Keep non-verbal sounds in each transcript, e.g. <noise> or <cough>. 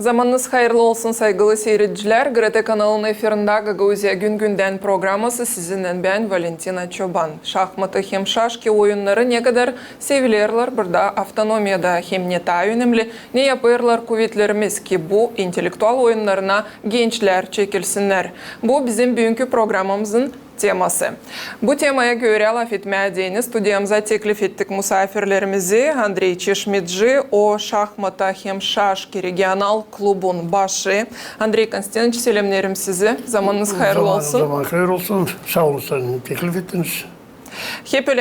Zamanınız hayırlı olsun saygılı seyirciler. Grete kanalının efirinde Gagavuzya Gün Günden programması sizinle ben Valentina Çoban. Şahmatı hem şaşki oyunları ne kadar sevilirler burada avtonomiyada hem ne daha önemli ne yapırlar kuvvetlerimiz ki bu intelektüel oyunlarına gençler çekilsinler. Bu bizim bugünkü programımızın teması. Bu temaya göre laf etmeye değini stüdyamıza teklif ettik misafirlerimizi. Andrei Çeşmitci, o şahmata hem şaşki regional klubun başı. Andrei Konstantinovич selamlarım sizi. Zamanınız hayırlı Zaman- olsun. Zaman hayırlı olsun. Sağ olun sen teklif ettiniz.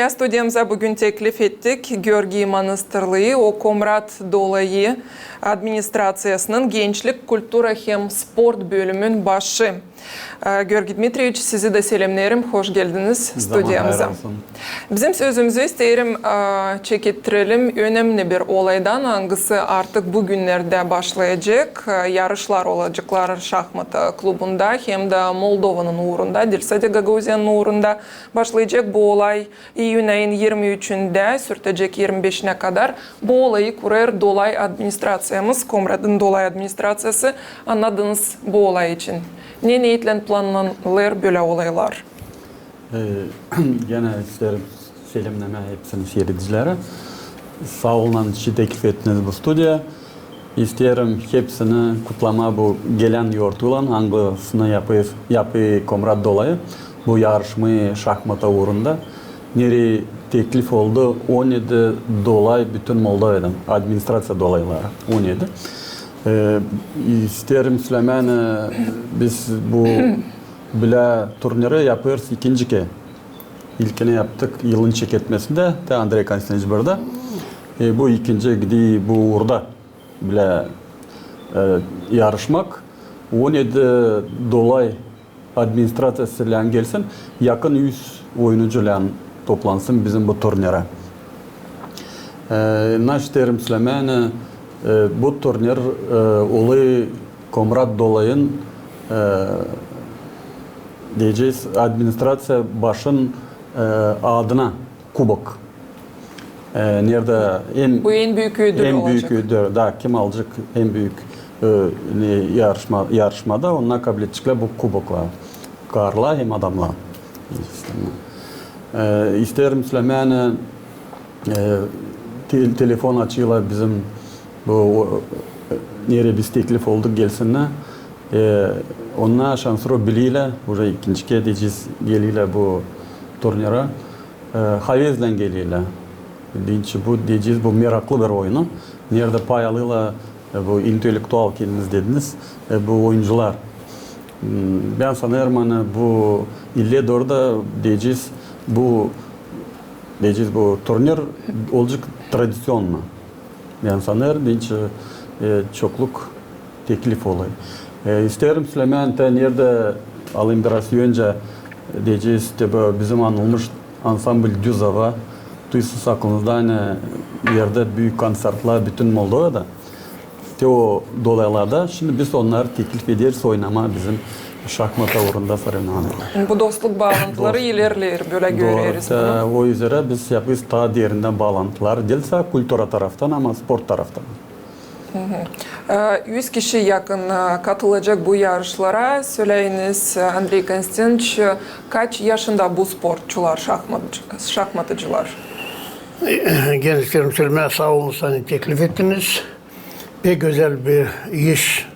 Stüdyamıza bugün teklif ettik. Georgi Manastırlığı, o Komrat Dolayı Administrasyasının Gençlik, Kultura hem Sport bölümün başı. Ee, Georgi Dmitrievich sizi de selamlarım. Hoş geldiniz olsun. Bizim sözümüzü isterim e, çekittirelim. Önemli bir olaydan hangisi artık bugünlerde başlayacak. E, Yarışlar olacaklar şahmat klubunda hem de Moldova'nın uğrunda, Dilsadi Gagauzyan'ın uğrunda başlayacak bu olay. İyun ayın 23'ünde sürtecek 25'ine kadar. Bu olayı kurar Dolay Administrasyamız, Komrad'ın Dolay Administrasyası anladınız bu olay için. Ne niyetle planlanır böyle olaylar? Ee, <clears throat> gene isterim selamlama hepsini seyredicilere. Sağ olun ki teklif ettiniz bu stüdya. İsterim hepsini kutlama bu gelen yortulan hangisini yapıyor, yapıyor Komrad dolayı. Bu yarışmayı şahmata uğrunda. Neri teklif oldu 17 dolay bütün Moldova'dan administrasya dolayları 17. Ee, isterim Süleyman e, biz bu <clears throat> bile turniri yapıyoruz ikinci ke. İlkini yaptık yılın çeketmesinde de Andrei Konstantinovich burada. E, bu ikinci gidi bu uğurda bile e, yarışmak 17 dolay administrasyasıyla gelsin yakın 100 oyuncuyla toplansın bizim bu turnire. E, naş terim Süleyman e, bu turnir e, olayı Komrad dolayın e, diyeceğiz administrasya başın e, adına kubok. E, nerede en Bu en büyük ödül en olacak. büyük ödül da kim alacak en büyük e, yarışma yarışmada onlar kabul edecekler bu kubokla. Karla hem adamla. E, isterim Süleyman'ı e, te- telefon açıyorlar bizim e, nereye biz teklif olduk gelsinler. E, onlar şanslı biliyle buraya ikinci kez geliyle bu turnira. E, Havezle geliyle. Deyince bu diyeceğiz bu meraklı bir oyunu. Nerede pay alıyorlar e, bu intelektüel kendiniz dediniz e, bu oyuncular. Hmm, Ben sanırım hani bu ille doğru diyeceğiz bu diyeceğiz bu turnir olacak tradisyonlu. Ben sanırım deyince e, çokluk teklif olayı. E, isterim Süleyman da nerede alayım biraz önce diyeceğiz tabi bizim anılmış ansambl Düzava Duysus aklınızda hani yerde büyük konsertler bütün Moldova'da. İşte o dolaylarda şimdi biz onları teklif ederiz oynama bizim şahmata uğrunda sarınan. Bu dostluk bağlantıları ilerler böyle görüyoruz. bunu. Doğru. O üzere biz yapıyoruz daha derinden bağlantılar. Değilse kültüra taraftan ama spor taraftan. Ee, 100 kişi yakın e, katılacak bu yarışlara. Söyleyiniz e, Andrei Konstantinovich kaç yaşında bu sporcular, şahmatçı, şahmatıcılar? Gençlerim söylemeye sağ olun teklif ettiniz. Pek güzel bir iş.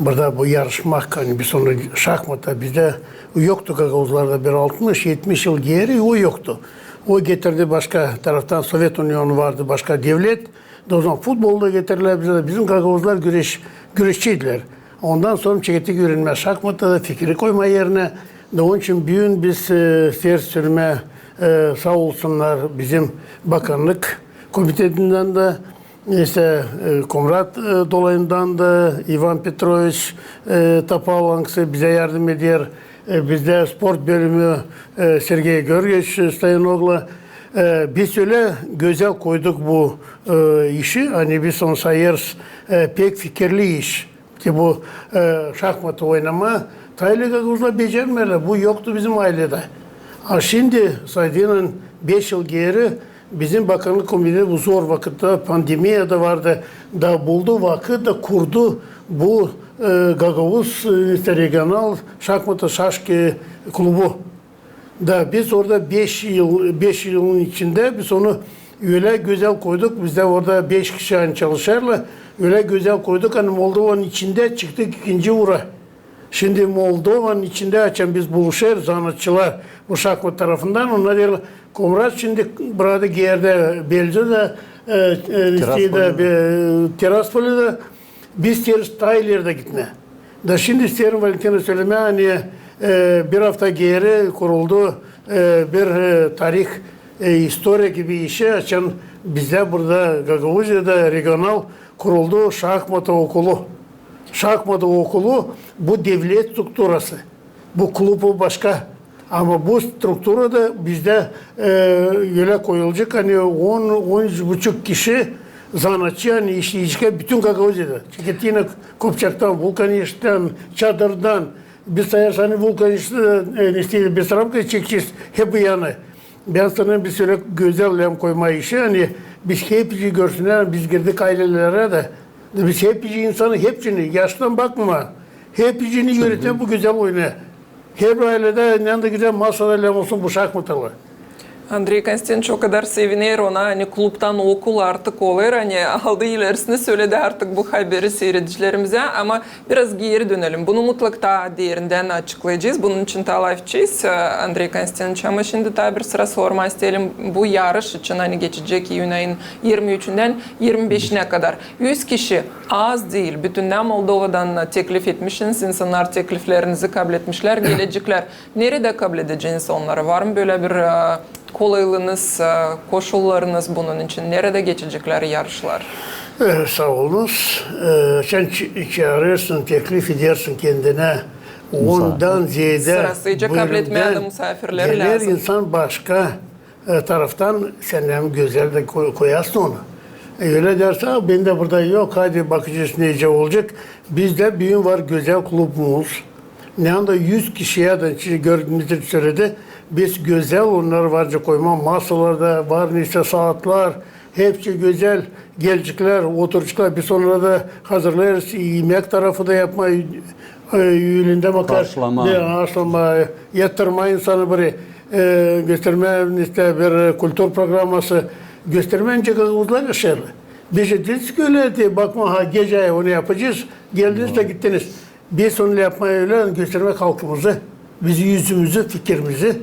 Burada bu yarışmak hani bir sonra şahmata bizde yoktu Gagavuzlarda bir 60-70 yıl geri o yoktu. O getirdi başka taraftan Sovyet Unyonu vardı başka devlet. De o zaman futbolda getirdiler bize de. Bizim Gagavuzlar güreş, güreşçiydiler. Ondan sonra çeketi görünme şahmata da fikri koyma yerine de onun için büyün biz e, siyer sürme e, sağ olsunlar bizim bakanlık komitesinden de işte e, Komrat e, dolayından da Ivan Petrovich e, Tapalanksı bize yardım ediyor. Bizde spor bölümü Sergey Georgievich Stoyanoglu e, biz öyle güzel koyduk bu işi. Hani biz onu sayarız pek fikirli iş. Ki bu e, şahmat oynama Taylı Gaguz'la becermeler. Bu yoktu bizim ailede. Ha şimdi saydığının 5 yıl geri bizim bakanlık komitesi bu zor vakitte pandemiye de vardı. Da buldu vakit da kurdu bu e, Gagavuz e, regional şahmatı şaşki klubu da biz orada 5 yıl 5 yılın içinde biz onu öyle güzel koyduk. Biz de orada 5 kişi hani çalışırlar. Öyle güzel koyduk. Hani Moldova'nın içinde çıktık ikinci vura. Şimdi Moldova'nın içinde açan biz buluşuyoruz sanatçılar şahmat tarafından. Onlar diyorlar Komrat şimdi burada yerde Belce'de e, e, Tiraspol'de, e, biz ters Tayler'de gitme. Da şimdi isterim Valentina söylemeye hani e, bir hafta geri kuruldu e, bir e, tarih e, historia gibi işi açan bizde burada Gagavuzya'da regional kuruldu şahmat okulu. Şahmat okulu bu devlet strukturası. Bu kulübü başka. Ama bu strukturada bizde e, öyle koyulacak hani 10 10 buçuk kişi sanatçı yani işleyecek bütün Gagavuzya'da. Çünkü yine Kopçak'tan, Vulkaniş'ten, Çadır'dan, biz sayarsan hani Vulkaniş'te e, işte bir tarafta çekeceğiz hep bu yana. Ben sana bir süre güzel lem koyma işi hani biz hepsi görsünler biz girdik ailelere de biz hepsi insanı hepsini yaştan bakma hepsini yöneten bu güzel oyunu. Her ailede yanında güzel masada lem olsun bu şahmatalı. Andrei Konstantinovич o kadar seviniyor ona hani klubtan okul artık olur hani aldı ilerisini söyledi artık bu haberi seyredicilerimize ama biraz geri dönelim. Bunu mutlaka diğerinden açıklayacağız. Bunun için e, Andrei Konstantinovich ama şimdi tabi bir sıra sorma isteyelim bu yarış için hani geçecek Eylül ayın 23'ünden 25'ine kadar. 100 kişi az değil. Bütünden Moldova'dan teklif etmişsiniz. İnsanlar tekliflerinizi kabul etmişler. Gelecekler. Nerede kabul edeceğiniz onları? Var mı böyle bir kolaylığınız, e, koşullarınız bunun için? Nerede geçecekler yarışlar? Ee, sağ olunuz. Ee, sen çağırırsın, teklif edersin kendine. Ondan ziyade Sırasıyla kabul etmeye de misafirleri gelir lazım. insan başka e, taraftan sen hem güzel de koy, koyarsın onu. E, öyle derse "Aa, ben de burada yok hadi bakacağız nece olacak. Bizde büyün var güzel kulübümüz. Ne anda 100 kişiye de şimdi gördüğümüzde söyledi. Biz güzel onları varca koyma masalarda var neyse saatler hepsi güzel gelecekler oturacaklar bir sonra da hazırlarız yemek tarafı da yapma e, yülünde bakar. Karşılama. Karşılama yatırma insanı buraya e, gösterme işte bir kültür programması göstermeyince uzlar yaşarlı. Biz de dedik ki öyle bakma ha gece onu yapacağız. Geldiniz de gittiniz. Biz onu yapmaya öyle göstermek halkımızı, bizi yüzümüzü, fikrimizi.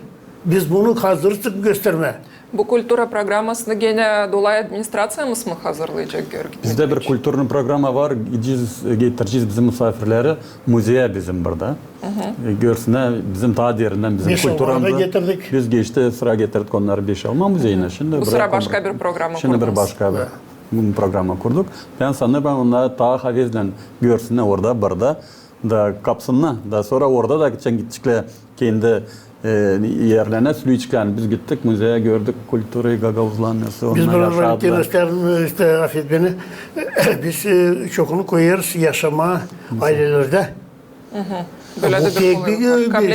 Biz bunu hazırlık gösterme. Bu kultura programmasını gene dolayı administrasyamız mı hazırlayacak Görgü? Bizde bir kültürlü programa var. Gideceğiz, getireceğiz bizim misafirleri müzeye bizim burada. E, Görsünler bizim ta diğerinden bizim kültürümüzü. getirdik. Biz geçti sıra getirdik onları Beş Alman müzeyine. Şimdi Bu sıra başka bir programa Şimdi bir başka bir programa kurduk. Ben sanırım ben onları ta havezle görsünler orada burada da kapsınlar. Da sonra orada da geçen gidecekler kendi e, yerlerine sürüyecekler. Biz gittik müzeye gördük kültürü, gagavuzlar nasıl Biz onlar yaşadılar. Valentin işte affet beni. <clears throat> Biz çokunu koyarız yaşama ailelerde. Böyle Bu de bir pek kolaylıq. bir- Kabul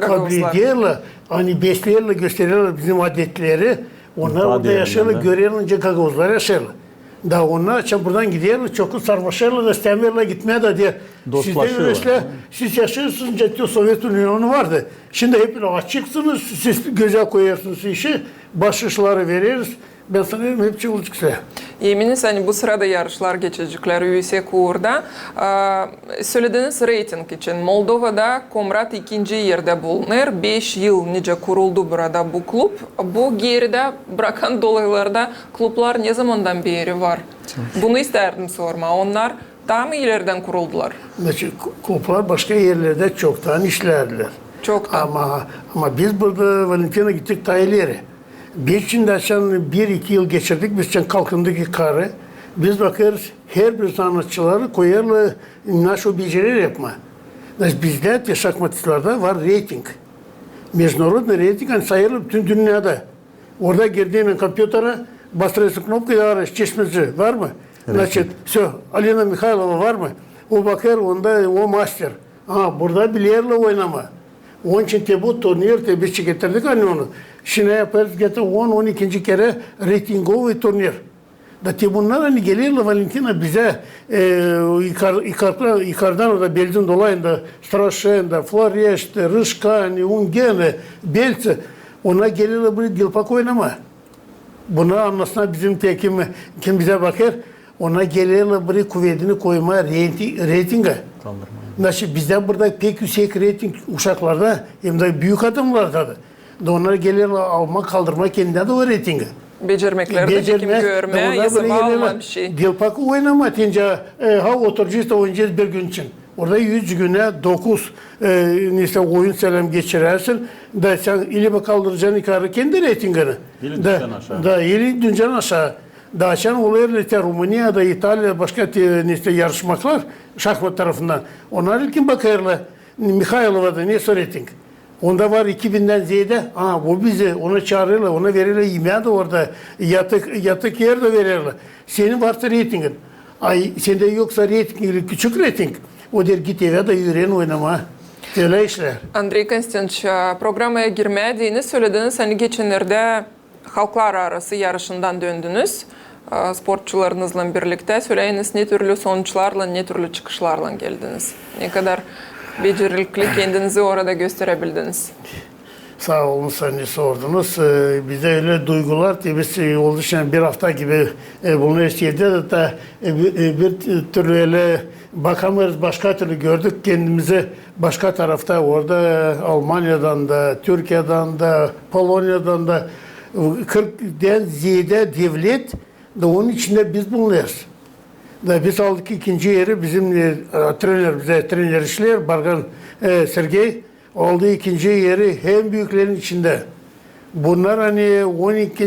kabul Gagavuzlar. ederler. Hani beslerler, gösterirler bizim adetleri. Onlar orada yaşarlar, de. görürler, Gagavuzlar yaşarlar. Da onlar için buradan gidiyorlar, çok sarmaşırlar da istemiyorlar gitmeye de diye. Dostlaşıyorlar. öyleyse siz yaşıyorsunuz, ciddi Sovyet Ünyonu vardı. Şimdi hep açıksınız, siz güzel koyarsınız işi, baş işleri veririz. Ben sanıyorum hepsi olacak size. Yeminiz hani bu sırada yarışlar geçecekler ÜSE kurda. Ee, söylediğiniz reyting için Moldova'da Komrat ikinci yerde bulunur. 5 yıl nice kuruldu burada bu kulüp. Bu geride bırakan <laughs> dolaylarda kulüpler ne zamandan beri var? Bunu isterdim sorma. Onlar daha mı ileriden kuruldular? Kulüpler başka yerlerde çoktan işlerdiler. Çoktan. Ama ama biz burada Valentina gittik ta ileri. Biz şimdi açan bir iki yıl geçirdik biz için kalkındık karı. Biz bakarız her bir sanatçıları koyarlar naşı beceriler yapma. Значит, bizde de şahmatçılarda var reyting. Международный рейтинг hani sayılır bütün dünyada. Orada girdiğin kompütere bastırıyorsun knopkayı ararız çeşmesi var mı? Значит, все, Alina Mikhailova var mı? O bakar onda o master. Ha burada bilyarla oynama. Onun için te bu turnir te biz getirdik hani onu. Şimdi yaparız getir 10-12. kere reytingovый turnir. Da te bunlar hani geliyorlar Valentina bize e, yukarı, yukarıdan, yukarıdan orada Belzin dolayında Straşen'de, Floreş'te, Rışkani, Ungene, Belce ona geliyorlar buraya Dilpak oynama. Buna anlasına bizim tekim kim bize bakar ona geliyorlar buraya kuvvetini koyma reyting, reytinge. Kaldırma. Nasıl bizde burada pek yüksek reyting uşaklarda hem de büyük adamlarda da. Da onlar geliyorlar alma kaldırma kendine de o reytingi. Becermekleri de kim görme, yazıma alma bir şey. Dilpak oynama tince e, ha oturacağız da oynayacağız bir gün için. Orada 100 güne 9 e, neyse oyun selam geçirersin. Da sen ilimi kaldıracaksın yukarı kendi reytingini. İli da, aşağı. Da ili düşeceksin aşağı. Da sen oluyor işte Rumaniya'da, İtalya'da başka te, neyse yarışmaklar şahmat tarafından. Onlar ilkin bakarlar. Mihailova'da neyse reyting. Onda var 2000'den ziyade. Aa bu bizi ona çağırıyorlar, ona verirler yemeği de orada. Yatık, yatık yer de verirler. Senin varsa reytingin. Ay sende yoksa reyting, küçük reyting. O der git eve de yüreğin oynama. Öyle işler. Andrei Konstantinovич, programaya girmediğini söylediniz. Hani geçenlerde halklar arası yarışından döndünüz. E, Sportçularınızla birlikte söyleyiniz ne türlü sonuçlarla, ne türlü çıkışlarla geldiniz. Ne kadar becerikli kendinizi orada gösterebildiniz. Sağ olun sen de sordunuz. Ee, bize öyle duygular ki biz e, oldu şimdi bir hafta gibi e, bunu eşledi de da e, bir, e, türlü öyle bakamıyoruz başka türlü gördük kendimizi başka tarafta orada e, Almanya'dan da Türkiye'den de Polonya'dan da e, 40'den ziyade devlet de onun içinde biz bulunuyoruz. Da biz aldık ikinci yeri bizim e, trener bize trener işler Bargan e, Sergey aldı ikinci yeri hem büyüklerin içinde. Bunlar hani 12.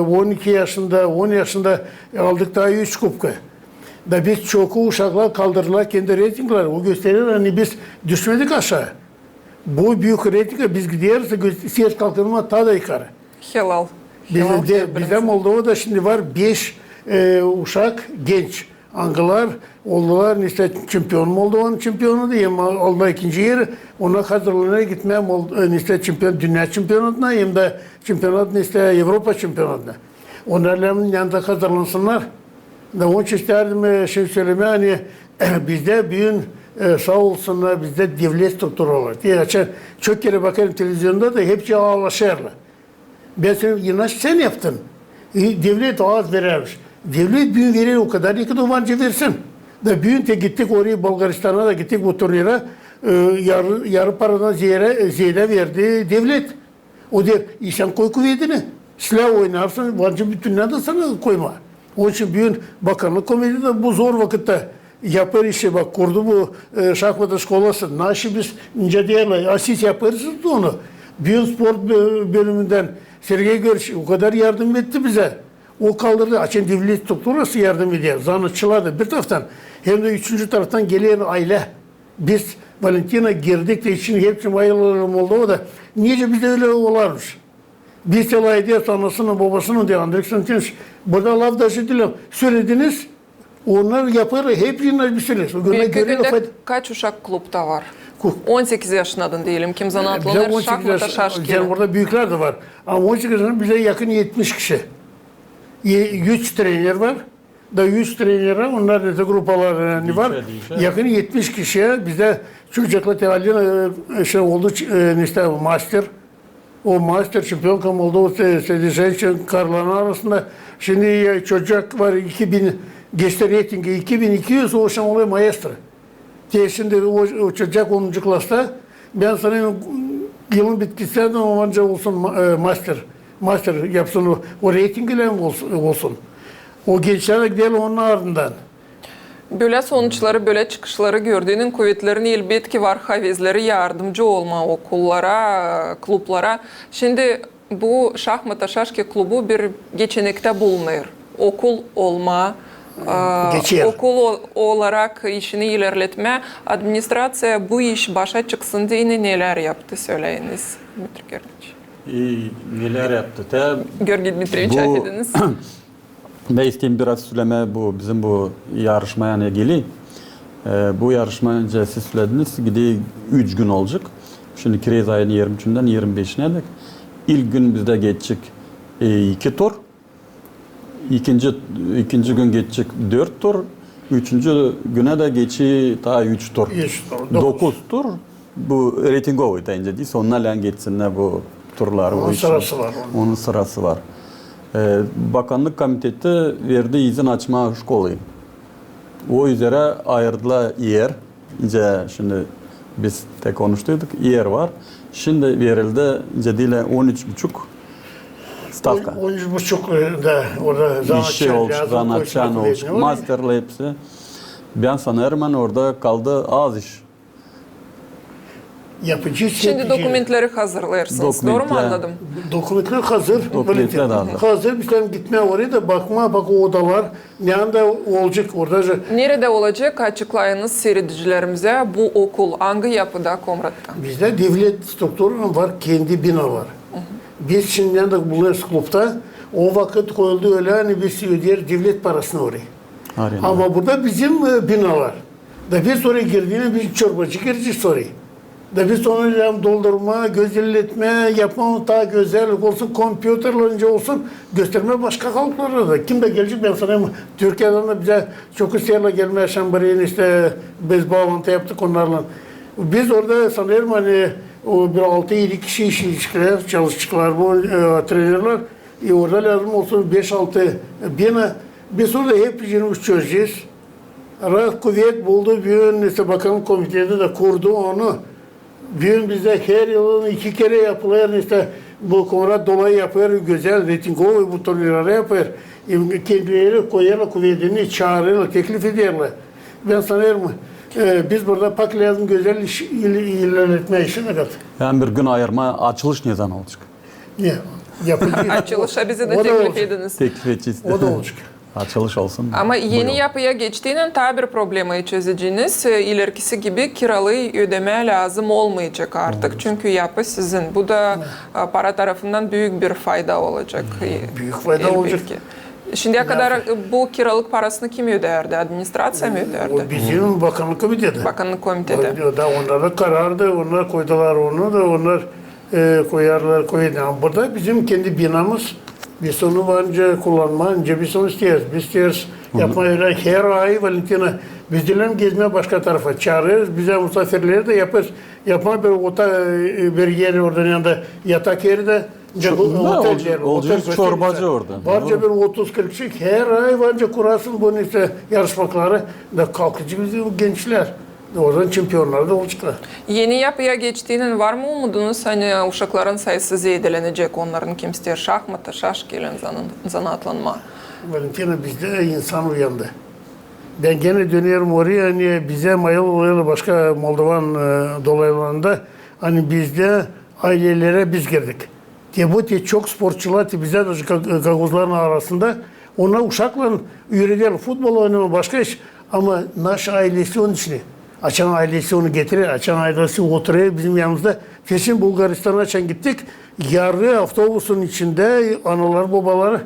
12 yaşında 10 yaşında aldık daha 3 kupka. Da biz çok uşaklar kaldırdılar kendi reytingler. O gösteriyor hani biz düşmedik aşağı. Bu büyük reytinge biz gidiyoruz siyas kalkınma daha da yukarı. Helal. Bizim Helal de, diyebiliriz. bize Moldova'da şimdi var 5 e, uşak genç. Angılar oldular işte şampiyon Moldova'nın şampiyonu diye oldu ikinci yeri. Ona hazırlanmaya gitmeye Mold- e, işte şampiyon, dünya şampiyonatına hem de şampiyonatına işte Avrupa şampiyonatına. Onların yanında hazırlansınlar. Da onun için isterdim e, şey söylemeye hani <clears throat> bizde büyün e, sağ olsunlar bizde devlet struktürü var. Diye açar, çok kere bakarım televizyonda da hepsi ağlaşırlar. Ben sana yine sen yaptın. E, devlet ağız verermiş. Devlet büyün verir o kadar iki duvarcı versin. Da büyün de gittik oraya Bulgaristan'a da gittik bu turnire. E, yarı, yarı paradan ziyade, ziyade verdi devlet. O der, "E sen koy kuvvetini. Silah oynarsın, vancı bütününe de sana koyma. Onun için büyün bakanlık komitesi de bu zor vakitte yapar işi bak kurdu bu e, şahmat skolası. Naşı biz ince diyorlar. Asis yaparız onu. Büyün spor bö- bölümünden Sergey Görüş o kadar yardım etti bize. O kaldırdı. Açın devlet strukturası yardım ediyor. Zanatçılar da bir taraftan hem de üçüncü taraftan gelen aile. Biz Valentina girdik de için hepsi aileleri Moldova'da. Niye bizde öyle olarmış? Bir selay ediyor anasının babasının diye Konstantinovich. Burada laf da diyorum. Söylediniz. Onlar yapar. Hepsinden bir fayda- kaç uşak klubda var? Ku- 18 yaşındadır diyelim. Kim zanatlanır, 18 şahmata yaş, şaşkın. yani orada büyükler de var. Ama 18 yaşında bize yakın 70 kişi. Ye- 100 trener var. Da 100 trener var. Onlar da grupalar yani var. Değişe, değişe. Yakın 70 kişiye bize çocukla tevalli e, şey oldu e, işte master. O master şampiyon kam oldu. O Sedişen Karlan arasında. Şimdi e, çocuk var 2000 geçti reytingi 2200 o şan oluyor maestro. Şimdi çocuk 10. klasta ben sana yılın bitkisinden onca olsun e, master. Master yapsın o, o reytingiyle olsun. O gençlere gidelim onun ardından. Böyle sonuçları, böyle çıkışları gördüğünün kuvvetlerin elbet ki var havizleri yardımcı olma okullara, klublara. Şimdi bu şahmata şaşki klubu bir geçenekte bulunuyor. Okul olma, Geçer. okul o- olarak işini ilerletme. Administrasya bu iş başa çıksın diye neler yaptı söyleyiniz Dmitri Georgievich. İyi, neler yaptı? Te, Georgi Dmitrievich Bu- affediniz. <clears throat> ben isteyeyim biraz söyleme bu bizim bu yarışmaya ne geli. Ee, bu yarışma önce siz söylediniz. Gidi 3 gün olacak. Şimdi kriz ayının 23'ünden 25'ine dek. İlk gün bizde geçecek e, iki tur. İkinci ikinci gün geçecek 4 tur. Üçüncü güne de geçi daha 3 tur. Üç tur, dokuz. 9 tur. Bu reytingovi deyince değil. Sonuna geçsinler bu turlar. Onun sırası var onun. Onun sırası var. Ee, Bakanlık Komiteti verdi izin açma şkolayı. O üzere ayırdılar yer. İnce şimdi biz de konuştuk yer var. Şimdi verildi 13,5 stavka. 13 buçuk da orada İşçi zanatçı olmuş, koysun, olmuş, masterlı hepsi. Ben sanırım ben orada kaldı az iş. Yapıcı, Şimdi yapıcı. dokumentleri hazırlarsınız. Doğru mu Dokumentler. anladım? Dokumentler hazır. Dokumentler hazır. Hazır. Bizden gitme oraya da bakma. Bak o odalar. Ne anda olacak orada. Nerede olacak açıklayınız seyredicilerimize bu okul hangi yapıda Komrat'ta? Bizde devlet struktürü var. Kendi bina var. Biz şimdi de bulunuruz klubda. O vakit koyuldu öyle hani biz öder devlet parasını oraya. Aynen. Ama burada bizim e, binalar. Da biz oraya girdiğinde biz çorbacı gireceğiz oraya. Da biz onu hem doldurma, gözelletme, yapma daha güzel olsun, kompüterlerince olsun gösterme başka halklara da. Kim de gelecek ben sana Türkiye'den de bize çok isterler gelmeye Şambari'nin işte biz bağlantı yaptık onlarla. Biz orada sanıyorum hani o bir 6-7 kişi iş ilişkiler çalıştıklar bu e, trenerler. E, orada lazım olsun 5-6 bina. Biz orada hep 23 çözeceğiz. Rahat kuvvet buldu. Bugün işte bakan komitede de kurdu onu. Bugün bizde her yılın iki kere yapılır işte bu konuda dolayı yapıyor güzel reytingo bu turnuları yapıyor. E, Kendileri koyarlar kuvvetini çağırırlar, teklif ederler. Ben sanıyorum e, biz burada pak lazım güzel iş, il, ilerletme işine kat. Yani bir gün ayırma açılış ne zaman olacak? Ne? Yapıcı. <laughs> Açılışa bizi de O da teklif olacak. ediniz. Teklif edeceğiz. O da olacak. <laughs> Açılış olsun. Ama yeni Buyurun. yapıya geçtiğinin tabir problemi çözeceğiniz e, ilerikisi gibi kiralığı ödeme lazım olmayacak artık. Çünkü yapı sizin. Bu da e, para tarafından büyük bir fayda olacak. E, Büyük fayda elbette olacak. ki. Şimdiye kadar e, bu kiralık parasını kim öderdi? Administrasyon mı öderdi? O bizim bakanlık komitede. Bakanlık komitede. O da onlara karardı, onlar koydular onu da onlar e, koyarlar koydu. Ama burada bizim kendi binamız. Biz onu bence kullanma, önce biz onu istiyoruz. Biz istiyoruz yapmayı öyle her ay Valentina biz dilerim gezmeye başka tarafa çağırıyoruz. Bize misafirleri de yaparız. Yapma bir ota e, bir yeri oradan yanında yatak yeri de Şu- Ne olacak? Olacak çorbacı orada. Varca bir 30-40 kişi her ay varca kurasın bunu işte yarışmakları da kalkıcı bizim gençler. Oradan şampiyonlar da olacaklar. Yeni yapıya geçtiğinin var mı umudunuz? Hani uşakların sayısı zedelenecek, onların kim ister şahmatı, şaşkelen zanatlanma. Valentina bizde insan uyandı. Ben gene dönüyorum oraya hani bize mayıl olayla başka Moldovan e, dolaylarında hani bizde ailelere biz girdik. Diye çok sporcular bize Gaguzların arasında ona uşakla yürüyorlar. Futbol oynama başka iş ama naş ailesi onun için. Açan ailesi onu getirir, açan ailesi oturuyor bizim yanımızda. Kesin Bulgaristan'a açan gittik. Yarı avtobusun içinde analar babaları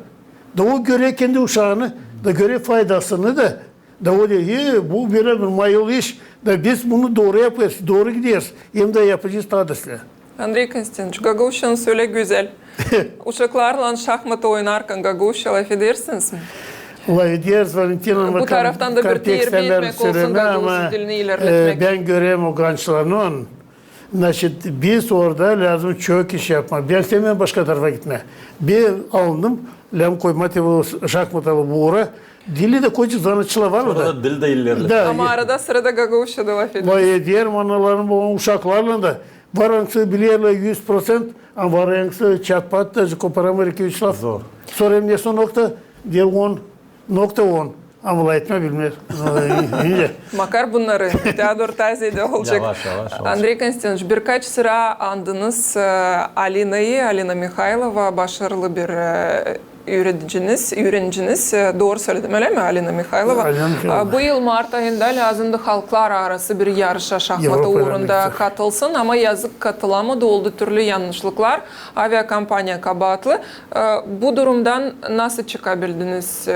o göre kendi uşağını, da göre faydasını da da o diyor, "Ye, bu bir mayıl iş, da biz bunu doğru yapıyoruz, doğru gidiyoruz. Hem de yapacağız tadısıyla. Andrei Konstantinovич, Gaguşin öyle güzel. Uşaklarla şahmat oynarken Gaguşa laf edersiniz mi? Olay diyoruz Valentina'nın Bu taraftan da bir terbiye etmek olsun, Gagavuz dilini ilerletmek. e, ben göreyim o gençlerin on. Значит, biz orada lazım çok iş yapma. Ben istemiyorum başka tarafa gitme. Ben alındım, lem koymadı bu şahmatalı buğra. Dili de koca zanatçılar var orada. Orada dil de ilerler. Da, Ama arada sırada Gaguşa da laf ediyor. Vay diğer manaların bu uşaklarla da Варанксы билерла 100%, а варанксы чатпат даже копарам реки Вячеслав. Зор. Соремнесу нокта, дел он, нокта он. а мы айтма білмер. Макар бұннары, Теодор Тазейді олжек. Андрей Константинович, бір сыра сыра алина Алинайы, Алина Михайлова башарлы бір öğreticiniz, öğrenciniz. E, Doğru söyledim öyle mi Alina Mikhailova? Alina Mikhailova. E, Bu yıl Mart ayında lazımdı halklar arası bir yarışa Avrupa uğrunda katılsın ama yazık katılamadı oldu türlü yanlışlıklar. Aviakampanya kabahatlı. E, Bu durumdan nasıl çıkabildiniz?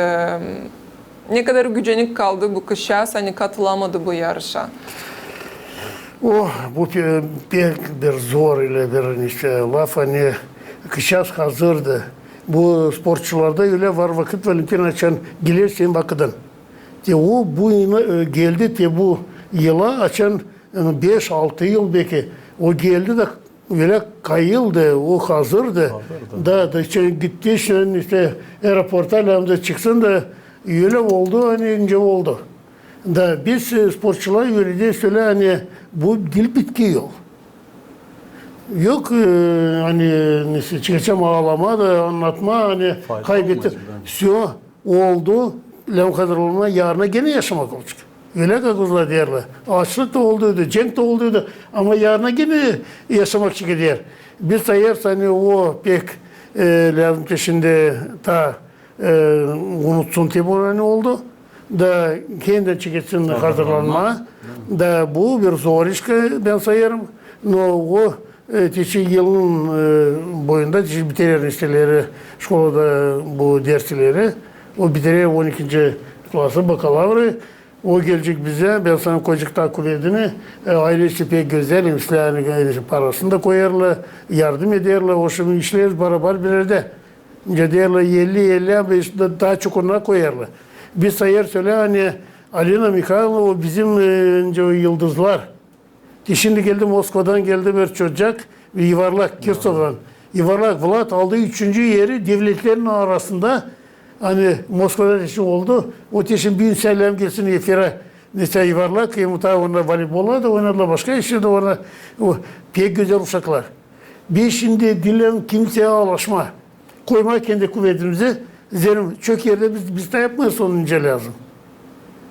Ne kadar gücenik kaldı bu kışa, hani katılamadı bu yarışa. Oh, bu bir, bir zor ile bir işte laf hani kışas hazırdı. Bu sporcularda öyle var vakit Valentin açan gelir senin bakıdan. Te o bu yine, e, geldi te bu yıla açan 5-6 yıl belki o geldi de öyle kayıldı, o hazırdı. Da, da işte gitti işte, işte aeroporta lambda çıksın da öyle oldu hani ince oldu. Da biz e, sporcular öyle de söyle hani bu dil bitki yol. Yok e, hani çıkacağım ağlama da anlatma hani Fayda kaybetti. Sio oldu. Lem kadar olma yarına gene yaşamak olacak. Öyle kakuzla derler. Açlık da olduydu, cenk de olduydu. Ama yarına gene yaşamak için gider. Biz sayarsa hani o pek e, lazım peşinde ta e, unutsun diye bu ne oldu. Da kendi çıketsın hazırlanma. Da bu bir zor iş ki ben sayarım. No, o e, teşi yılın e, boyunda teşi bitirir işleri şkolada bu dersleri. O bitirir 12. klası bakalavrı. O gelecek bize. Ben sana kocukta kuvvetini e, ailesi pek güzel. İşlerini parasını da koyarlar. Yardım ederler. O şimdi işler beraber bir yerde. İnce derler 50 50 ama işte daha çok ona koyarlar. Bir sayar söyle hani Alina Mikhailova e, yıldızlar. Şimdi geldi Moskova'dan geldi bir çocuk yuvarlak Kirsov'dan. Yuvarlak Vlad aldığı üçüncü yeri devletlerin arasında hani Moskova'da teşin oldu. O teşin bin selam gelsin efire. Neyse yuvarlak mutlaka onlar voleybolla da oynadılar başka işte de orada o pek güzel uşaklar. Biz şimdi dilen kimseye alaşma. Koyma kendi kuvvetimizi. Zerim çok yerde biz, biz de yapmayız onun lazım.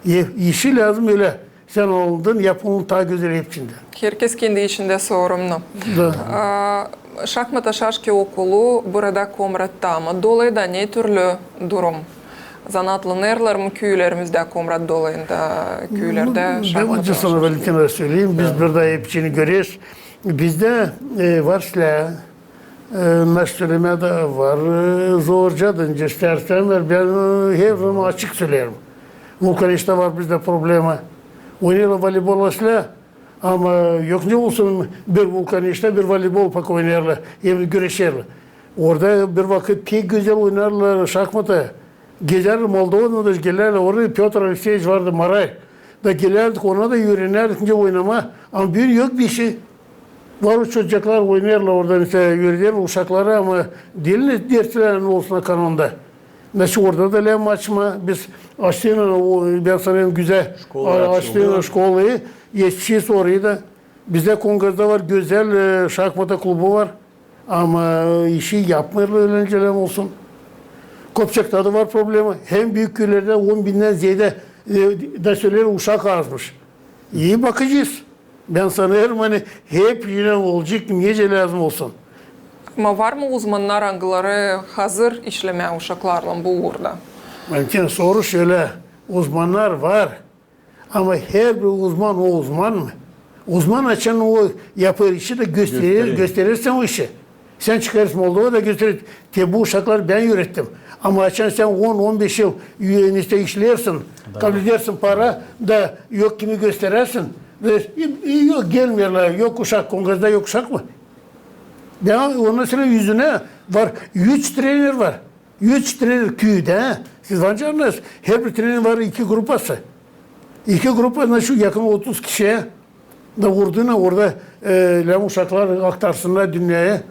Ye- İşi lazım öyle. Sen oldun yap onun ta güzel hepsinde. Herkes kendi işinde sorumlu. Da. Aa, Şahmata Şaşki okulu burada Komrat'ta mı? Dolayda ne türlü durum? Zanatlanırlar mı köylerimizde Komrat dolayında köylerde Ben önce sana Valentina söyleyeyim. Biz burada hepsini görüyoruz. Bizde e, Varsla, e, Meşterimede var, e, Zorca'dan istersen ver. Ben e, zaman açık söylerim. Vulkanişte var bizde problema. Oynayalım voleybol asla. Ama yok ne olsun bir vulkanişte bir voleybol pak oynarlar. Yani güreşerler. Orada bir vakit pek güzel oynarlar şahmata. Gezer Moldova'da da gelirler. Orada Piotr Alexeyevich vardı Maray. Da gelirdik ona da yürünerdik ince oynama. Ama bir yok bir şey. Var o çocuklar oynarlar orada mesela yürüyorlar uşakları ama dilini derslerinin olsun kanonda. Da lem açma. Biz açtığın o ben sana güzel açıldı. açtığın şkolayı yetişiyiz orayı da. Bizde Kongre'de var güzel e, şahmata klubu var. Ama işi yapmıyorlar öğrencilerim olsun. Kopçak'ta da var problemi. Hem büyük köylerde 10 binden ziyade e, söyler uşak azmış. İyi bakacağız. Ben sanıyorum hani hep yine olacak niyece lazım olsun. Ama var mı uzmanlar angıları hazır işleme uşaklarla bu uğurda? Mümkün soru şöyle. Uzmanlar var. Ama her bir uzman o uzman mı? Uzman açan o yapar işi de gösterir, Gösterir. gösterirsen o işi. Sen çıkarırsın Moldova'da gösterir. Te bu uşakları ben ürettim. Ama açan sen 10-15 yıl üyeniste işlersin. Kabul edersin para da yok kimi gösterirsin. Ve yok gelmiyorlar. Yok uşak kongresde yok uşak mı? Ya ondan sonra yüzüne var. 100 trainer var. 100 trainer köyde. Siz bence anlarsınız. Her bir trainer var iki grupası. İki grupasında şu yakın 30 kişiye da vurduğuna orada e, lan uşaklar aktarsınlar dünyaya.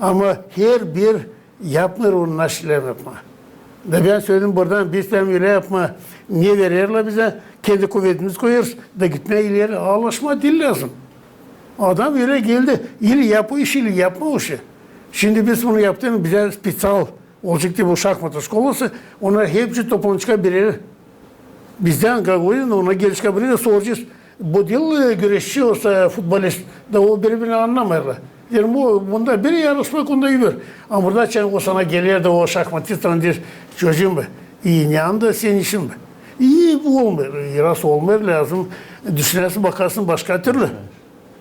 Ama her bir yapmıyor onun aşılar yapma. Da ben söyledim buradan biz öyle yapma. Niye verirler bize? Kendi kuvvetimiz koyarız. Da gitme ileri ağlaşma dil lazım. Adam öyle geldi. İli yap o işi, ili yapma o işi. Şimdi biz bunu yaptığını bize spital olacak diye bu şahmat skolası. Onlar hepsi toplanışka birer. Bizden oyun ona geliş kabul de soracağız. Bu e, güreşçi olsa futbolist da o birbirini anlamıyorlar. Yani bu bunda biri yarışmak onda yürür. Ama burada sen o sana gelir de o şahmatist diyor çocuğum be. İyi ne anda senin işin be. İyi bu olmuyor. Yaras olmuyor lazım. Düşünersin bakarsın başka türlü.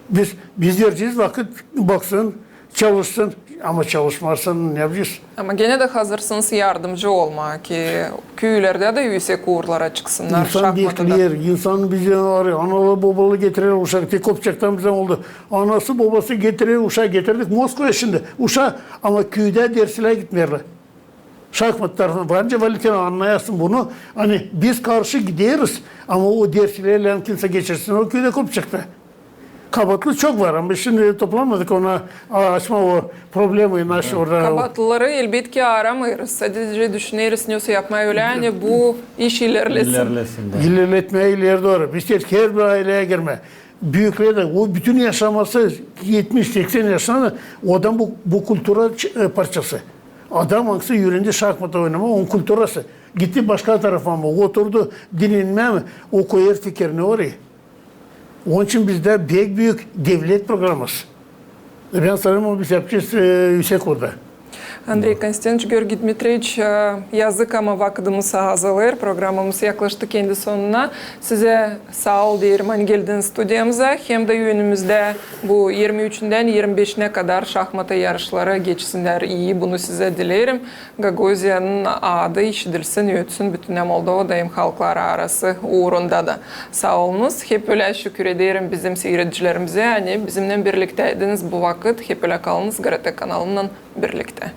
Biz biz vereceğiz vakit baksın, çalışsın ama çalışmazsan ne yapacağız? Ama gene de hazırsınız yardımcı olma ki köylerde de yüksek uğurlara çıksınlar İnsan bekliyor, insan bizi arıyor. Analı babalı getirir uşak. Tek kopacaktan bize oldu. Anası babası getirir uşak getirdik Moskova şimdi. Uşak ama köyde derslere gitmiyorlar. Şahmat tarafından. Bence Valentina anlayasın bunu. Hani biz karşı gideriz ama o derslerle kimse geçirsin. O köyde kop çıktı. Kabatlı çok var ama şimdi toplamadık ona açma o problemi naş orada. Kabatlıları elbette aramayırız. Sadece düşünürüz ne yapmayı öyle yani bu iş ilerlesin. İlerlesin de. İlerletmeye ileri doğru. Biz dedik her bir aileye girme. Büyükleri de o bütün yaşaması 70-80 yaşında o adam bu, bu kültüre ç- e, parçası. Adam hangisi yürüyünce şahmata oynama onun kültürası. Gitti başka tarafa mı oturdu dinlenme mi o koyar fikrini oraya. Onun için bizde büyük büyük devlet programımız. Ben sanırım biz yapacağız e, yüksek orada. Андрей Константинович, Георгий Дмитриевич, e, yazık ama vakitimiz azalır. Programımız yaklaştı kendi sonuna. Size sağ ol diyelim hani geldiniz stüdyamıza. Hem de yönümüzde bu 23'ünden 25'ine kadar şahmata yarışları geçsinler iyi. Bunu size dilerim. Gagosia'nın adı işitilsin, ötsün bütün Moldova'dayım halklar arası uğrunda da. Sağ olunuz. Hep öyle şükür ederim bizim seyircilerimize. Hani bizimle birlikteydiniz bu vakit. Hep öyle kalınız GRT kanalından birlikte.